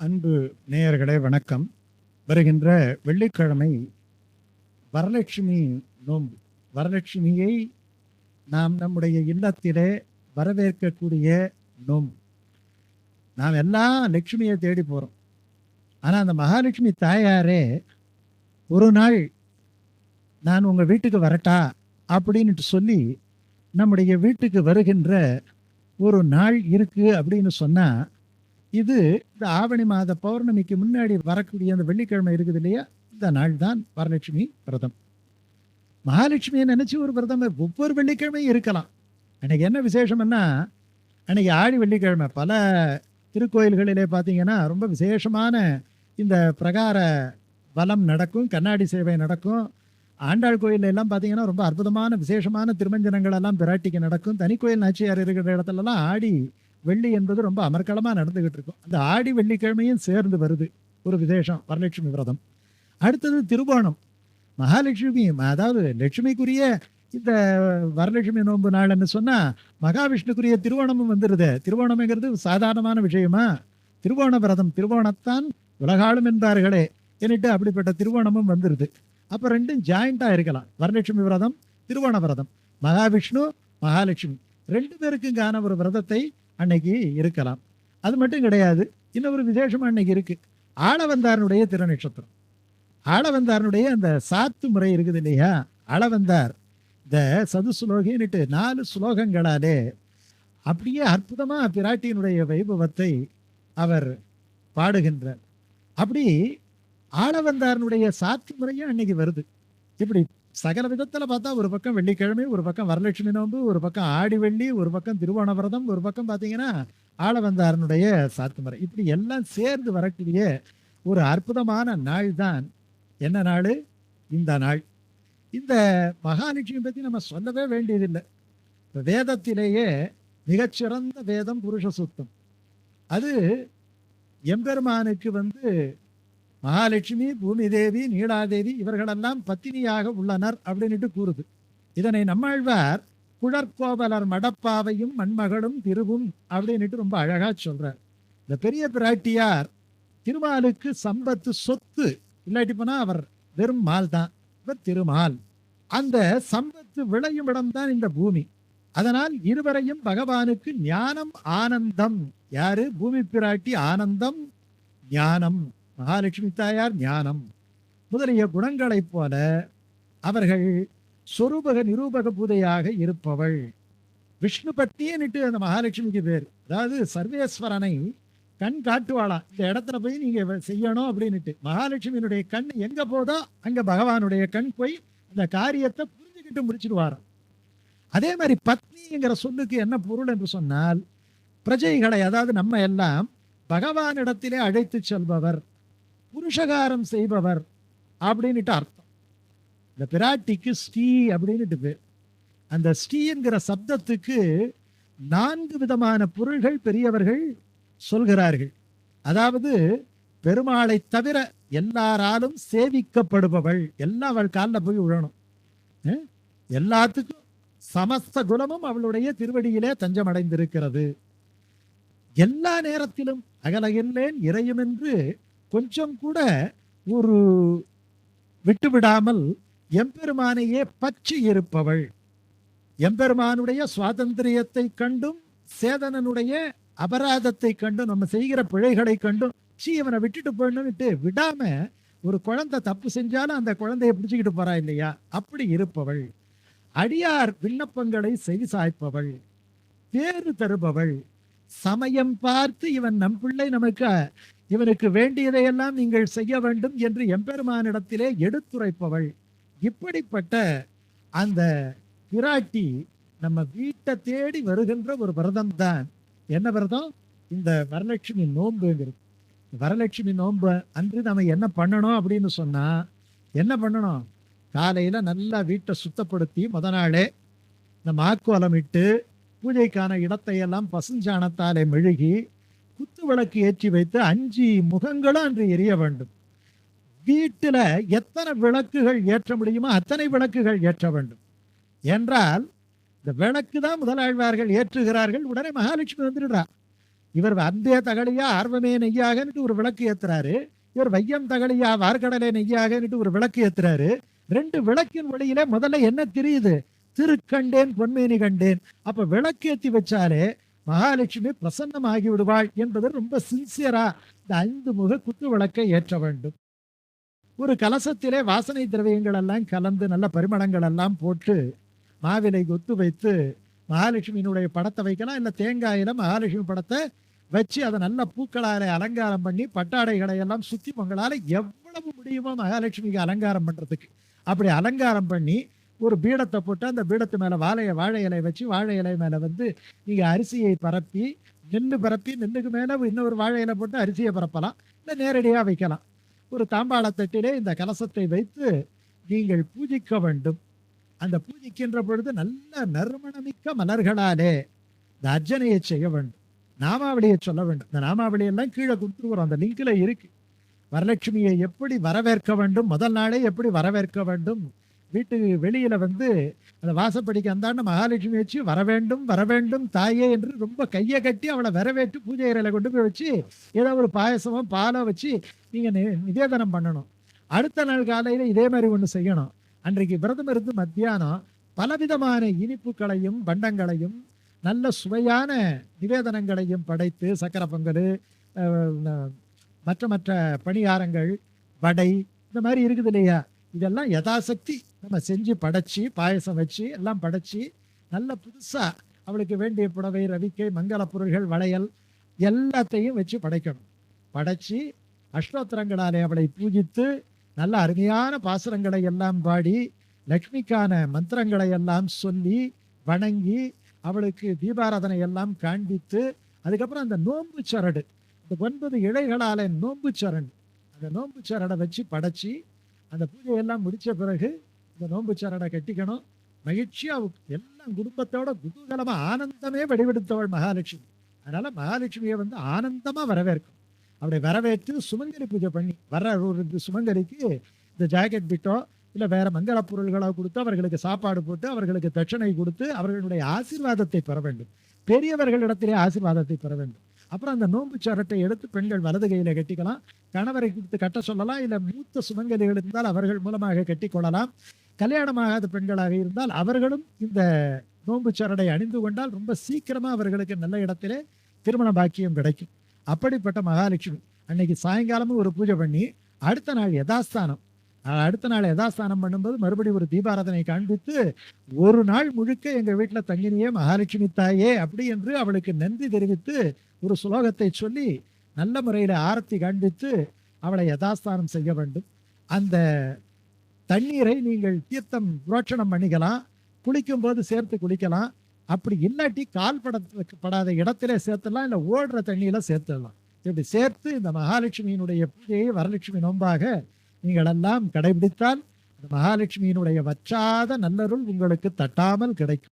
அன்பு நேயர்களே வணக்கம். வருகின்ற வெள்ளிக்கிழமை வரலட்சுமி நோன்பு. வரலட்சுமியை நாம் நம்முடைய இல்லத்திலே வரவேற்கக்கூடிய நோன்பு. நாம் எல்லாம் லட்சுமியை தேடி போகிறோம் ஆனால் அந்த மகாலட்சுமி தாயாரே ஒரு நாள் நான் உங்கள் வீட்டுக்கு வரட்டா? அப்படின்ட்டு சொல்லி நம்முடைய வீட்டுக்கு வருகின்ற ஒரு நாள் இருக்குது அப்படின்னு சொன்னால் இது இந்த ஆவணி மாத பௌர்ணமிக்கு முன்னாடி வரக்கூடிய அந்த வெள்ளிக்கிழமை இருக்குது இல்லையா? இந்த நாள் தான் வரலட்சுமி விரதம். மகாலட்சுமியை நினச்சி ஒரு விரதம் ஒவ்வொரு வெள்ளிக்கிழமையும் இருக்கலாம். அன்னைக்கு என்ன விசேஷம்னா அன்னைக்கு ஆடி வெள்ளிக்கிழமை. பல திருக்கோயில்களிலே பார்த்தீங்கன்னா ரொம்ப விசேஷமான இந்த பிரகார வலம் நடக்கும் கண்ணாடி சேவை நடக்கும். ஆண்டாள் கோயில்ல எல்லாம் பார்த்தீங்கன்னா ரொம்ப அற்புதமான விசேஷமான திருமஞ்சனங்கள் எல்லாம் பிராட்டிக்கு நடக்கும். தனி கோயில் நாச்சியார் இருக்கிற இடத்துலலாம் ஆடி வெள்ளி என்பது ரொம்ப அமர்க்களமாக நடந்துகிட்டு இருக்கும் அந்த ஆடி வெள்ளிக்கிழமையும் சேர்ந்து வருது. ஒரு விசேஷம் வரலட்சுமி விரதம். அடுத்தது திருவோணம் மகாலட்சுமி அதாவது லட்சுமிக்குரிய இந்த வரலட்சுமி நோன்பு நாள்னு சொன்னால் மகாவிஷ்ணுக்குரிய திருவோணமும் வந்துடுது திருவோணம்ங்கிறது சாதாரணமான விஷயமா? திருவோண விரதம் திருவோணத்தான் உலகாலும் என்பார்களே என்னட்டு அப்படிப்பட்ட திருவோணமும் வந்துடுது அப்போ ரெண்டும் ஜாயிண்ட்டாக இருக்கலாம். வரலட்சுமி விரதம் திருவோண விரதம். மகாவிஷ்ணு மகாலட்சுமி. ரெண்டு பேருக்குங்கான ஒரு விரதத்தை அன்னைக்கு இருக்கலாம். அது மட்டும் கிடையாது இன்னொரு விசேஷம் அன்னைக்கு இருக்குது ஆளவந்தாரனுடைய திருநட்சத்திரம் ஆளவந்தாரனுடைய அந்த சாத்து முறை இருக்குது இல்லையா? அளவந்தார் இந்த சது சுலோகின்னுட்டு நாலு சுலோகங்களாலே அப்படியே அற்புதமாக பிராட்டியினுடைய வைபவத்தை அவர் பாடுகின்றார். அப்படி ஆளவந்தாரனுடைய சாத்து முறையும் அன்னைக்கு வருது. இப்படி சகல விதத்தில் பார்த்தா ஒரு பக்கம் வெள்ளிக்கிழமை ஒரு பக்கம் வரலட்சுமி நோன்பு ஒரு பக்கம் ஆடி வெள்ளி ஒரு பக்கம் திருவோண விரதம் ஒரு பக்கம் பார்த்தீங்கன்னா ஆளவந்தாரனுடைய சாத்துமரை இப்படி எல்லாம் சேர்ந்து வரக்கூடிய ஒரு அற்புதமான நாள் தான் என்ன நாள்? இந்த நாள். இந்த மகாலட்சுமி பற்றி நம்ம சொல்லவே வேண்டியதில்லை. இப்போ வேதத்திலேயே மிகச்சிறந்த வேதம் புருஷ சுத்தம். அது எம்பெருமானுக்கு வந்து மகாலட்சுமி பூமி தேவி நீலாதேவி இவர்களெல்லாம் பத்தினியாக உள்ளனர் அப்படின்னுட்டு கூறுது. இதனை நம்மாழ்வார் குழற்கோவலர் மடப்பாவையும் மண்மகளும் திருவும் அப்படின்னுட்டு ரொம்ப அழகா சொல்றார். இந்த பெரிய பிராட்டியார் திருமாலுக்கு சம்பத்து சொத்து இல்லாட்டி போனா அவர் வெறும் மால் தான் இவர் திருமால். அந்த சம்பத்து விளையும் இடம்தான் இந்த பூமி. அதனால் இருவரையும் பகவானுக்கு ஞானம் ஆனந்தம். யாரு? பூமி பிராட்டி ஆனந்தம் ஞானம். மகாலட்சுமி தாயார் ஞானம் முதலிய குணங்களைப் போல அவர்கள் சொரூபக நிரூபக பூதையாக இருப்பவள். விஷ்ணு பத்தியன்னுட்டு அந்த மகாலட்சுமிக்கு பேர். அதாவது சர்வேஸ்வரனை கண் காட்டுவாளாம் இந்த இடத்துல போய் நீங்கள் செய்யணும் அப்படின்னுட்டு. மகாலட்சுமியினுடைய கண் எங்கே போதோ அங்கே பகவானுடைய கண் போய் அந்த காரியத்தை புரிஞ்சுக்கிட்டு முடிச்சிடுவாராம். அதே மாதிரி பத்னிங்கிற சொல்லுக்கு என்ன பொருள் என்று சொன்னால் பிரஜைகளை அதாவது நம்ம எல்லாம் பகவானிடத்திலே அழைத்து செல்பவர். புருஷகாரம் செய்பவர் அப்படின்னுட்டு அர்த்தம். இந்த பிராட்டிக்கு ஸ்ரீ அப்படின்ட்டு பேர். அந்த ஸ்ரீங்கிற சப்தத்துக்கு நான்கு விதமான பொருள்கள் பெரியவர்கள் சொல்கிறார்கள். அதாவது பெருமாளை தவிர எல்லாராலும் சேவிக்கப்படுபவள். எல்லாம் அவள் காலில் போய் விழணும் எல்லாத்துக்கும் சமஸ்த குணமும் அவளுடைய திருவடியிலே தஞ்சமடைந்திருக்கிறது. எல்லா நேரத்திலும் அகலகில்லேன் இறையும் என்று கொஞ்சம் கூட ஒரு விட்டுவிடாமல் எம்பெருமானையே பற்றி இருப்பவள். எம்பெருமானுடைய சுவாதந்திரியத்தை கண்டும் சேதனனுடைய அபராதத்தை கண்டும் நம்ம செய்கிற பிழைகளை கண்டும் சீ இவனை விட்டுட்டு போயிடணும்னுட்டு விடாம ஒரு குழந்தை தப்பு செஞ்சாலும் அந்த குழந்தைய பிடிச்சிக்கிட்டு போறா இல்லையா? அப்படி இருப்பவள். அடியார் விண்ணப்பங்களை செவி சாய்ப்பவள். பேறு தருபவள். சமயம் பார்த்து இவன் நம் பிள்ளை நமக்கு இவனுக்கு வேண்டியதையெல்லாம் நீங்கள் செய்ய வேண்டும் என்று எம்பெருமானிடத்திலே எடுத்துரைப்பவள். இப்படிப்பட்ட அந்த பிராட்டி நம்ம வீட்டை தேடி வருகின்ற ஒரு விரதம் தான் என்ன விரதம்? இந்த வரலட்சுமி நோன்புங்கிறது. வரலட்சுமி நோன்பு அன்று நம்ம என்ன பண்ணணும் அப்படின்னு சொன்னால் என்ன பண்ணணும்? காலையில் நல்லா வீட்டை சுத்தப்படுத்தி முத நாளே இந்த மாக்கோலம் இட்டு பூஜைக்கான இடத்தையெல்லாம் பசுஞ்சாணத்தாலே மெழுகி விளக்கு ஏற்றி வைத்து அஞ்சு முகங்களும் அன்று எரிய வேண்டும். வீட்டில் எத்தனை விளக்குகள் ஏற்ற முடியுமோ அத்தனை விளக்குகள் ஏற்ற வேண்டும். என்றால் இந்த விளக்கு தான் முதலாழ்வார்கள் ஏற்றுகிறார்கள் உடனே மகாலட்சுமி வந்துடுறார் இவர் அந்தே தகழியா ஆர்வமே நெய்யாகன்னுட்டு ஒரு விளக்கு ஏத்துறாரு. இவர் வையம் தகழியா வார்கடலே நெய்யாகன்னுட்டு ஒரு விளக்கு ஏத்துறாரு. ரெண்டு விளக்கின் ஒளியிலே முதல்ல என்ன தெரியுது? திருக்கண்டேன் பொன்மேனி கண்டேன். அப்ப விளக்கேத்தி வச்சாலே மகாலட்சுமி பிரசன்னமாகி விடுவாள் என்பது ரொம்ப சின்சியரா இந்த ஐந்து முக குத்து விளக்கை ஏற்ற வேண்டும். ஒரு கலசத்திலே வாசனை திரவியங்கள் எல்லாம் கலந்து நல்ல பரிமளங்கள் எல்லாம் போட்டு மாவிலை கொத்து வைத்து மகாலட்சுமியினுடைய படத்தை வைக்கலாம். இல்லை தேங்காயில மகாலட்சுமி படத்தை வச்சு அதை நல்ல பூக்களால அலங்காரம் பண்ணி பட்டாடைகளை எல்லாம் சுத்தி பொங்கலால எவ்வளவு முடியுமோ மகாலட்சுமிக்கு அலங்காரம் பண்றதுக்கு. அப்படி அலங்காரம் பண்ணி ஒரு பீடத்தை போட்டு அந்த பீடத்து மேலே வாழைய வாழை இலை வச்சு வாழை இலை மேலே வந்து நீங்கள் அரிசியை பரப்பி நெல்லு பரப்பி நெல்லுக்கு மேலே இன்னொரு வாழை இலை போட்டு அரிசியை பரப்பலாம். இல்லை நேரடியாக வைக்கலாம். ஒரு தாம்பாளத்தட்டிலே இந்த கலசத்தை வைத்து நீங்கள் பூஜிக்க வேண்டும். அந்த பூஜிக்கின்ற பொழுது நல்ல நறுமணமிக்க மலர்களாலே இந்த அர்ச்சனையை செய்ய வேண்டும். நாமாவளியை சொல்ல வேண்டும். இந்த நாமாவளியெல்லாம் கீழே கொடுத்துருக்குறோம் அந்த லிங்கில் இருக்குது வரலட்சுமியை எப்படி வரவேற்க வேண்டும்? முதல் நாளே எப்படி வரவேற்க வேண்டும்? வீட்டுக்கு வெளியில் வந்து அந்த வாசப்படிக்கு அந்தாண்ட மகாலட்சுமி வச்சு வர வேண்டும் வர வேண்டும் தாயே என்று ரொம்ப கையை கட்டி அவளை வரவேற்று பூஜை அறையில கொண்டு போய் வச்சு ஏதோ ஒரு பாயசமோ பாலோ வச்சு நீங்கள் நி- நிவேதனம் பண்ணணும். அடுத்த நாள் காலையில் இதே மாதிரி ஒன்று செய்யணும். அன்றைக்கு விரதம் இருந்து மத்தியானம் பலவிதமான இனிப்புகளையும் பண்டங்களையும் நல்ல சுவையான நிவேதனங்களையும் படைத்து சக்கரை பொங்கல் மற்ற மற்ற பணியாரங்கள் வடை இந்த மாதிரி இருக்குது இல்லையா? இதெல்லாம் யதாசக்தி. நம்ம செஞ்சு படைச்சி பாயசம் வச்சு எல்லாம் படைச்சி நல்ல புதுசாக அவளுக்கு வேண்டிய புடவை ரவிக்கை மங்கள பொருள்கள் வளையல் எல்லாத்தையும் வச்சு படைக்கணும். படைச்சி அஷ்டோத்திரங்களாலே அவளை பூஜித்து நல்ல அருமையான பாசுரங்களை எல்லாம் பாடி லக்ஷ்மிக்கான மந்திரங்களை எல்லாம் சொல்லி வணங்கி அவளுக்கு தீபாராதனை எல்லாம் காண்பித்து அதுக்கப்புறம் அந்த நோன்பு சரடு. இந்த ஒன்பது இழைகளால நோன்பு சரண். அந்த நோன்பு சரடை வச்சு படைச்சி அந்த பூஜையெல்லாம் முடித்த பிறகு இந்த நோன்பு சரடை கட்டிக்கணும். மகிழ்ச்சியாக எல்லாம் குடும்பத்தோட குதூகலமாக ஆனந்தமே வடிவெடுத்தவள் மகாலட்சுமி. அதனால் மகாலட்சுமியை வந்து ஆனந்தமாக வரவேற்கும். அப்படி வரவேற்று சுமங்கலி பூஜை பண்ணி வர ஒரு சுமங்கலிக்கு இந்த ஜாக்கெட் பிட்டோ இல்லை வேறு மங்கள பொருள்களோ கொடுத்து அவர்களுக்கு சாப்பாடு போட்டு அவர்களுக்கு தட்சணை கொடுத்து அவர்களுடைய ஆசீர்வாதத்தை பெற வேண்டும். பெரியவர்களிடத்திலே ஆசீர்வாதத்தை பெற வேண்டும். அப்புறம் அந்த நோன்பு சரட்டை எடுத்து பெண்கள் வலது கையில கட்டிக்கலாம். கணவரை கொடுத்து கட்ட சொல்லலாம். இல்லை மூத்த சுமங்கலிகள் இருந்தால் அவர்கள் மூலமாக கட்டிக்கொள்ளலாம் கல்யாணமாகாத பெண்களாக இருந்தால் அவர்களும் இந்த நோன்பு சரடை அணிந்து கொண்டால் ரொம்ப சீக்கிரமாக அவர்களுக்கு நல்ல இடத்திலே திருமண பாக்கியம் கிடைக்கும். அப்படிப்பட்ட மகாலட்சுமி அன்னைக்கு சாயங்காலமும் ஒரு பூஜை பண்ணி அடுத்த நாள் யதாஸ்தானம் அடுத்த நாள் யதாஸ்தானம் பண்ணும்போது மறுபடியும் ஒரு தீபாராதனை காண்பித்து ஒரு நாள் முழுக்க எங்கள் வீட்டில் தங்கினியே மகாலட்சுமி தாயே அப்படி என்று அவளுக்கு நன்றி தெரிவித்து ஒரு சுலோகத்தை சொல்லி நல்ல முறையில் ஆரத்தி காண்பித்து அவளை யதாஸ்தானம் செய்ய வேண்டும். அந்த தண்ணீரை நீங்கள் தீர்த்தம் புரோட்சணம் பண்ணிக்கலாம் குளிக்கும் போது சேர்த்து குளிக்கலாம். அப்படி இல்லாட்டி கால் பட படாத இடத்திலே சேர்த்துடலாம் இல்லை ஓடுற தண்ணியில் சேர்த்துடலாம். இப்படி சேர்த்து இந்த மகாலட்சுமியினுடைய பூஜையை வரலட்சுமி நோன்பாக நீங்களெல்லாம் கடைபிடித்தால் மகாலட்சுமியினுடைய வச்சாத நல்லருள் உங்களுக்கு தட்டாமல் கிடைக்கும்.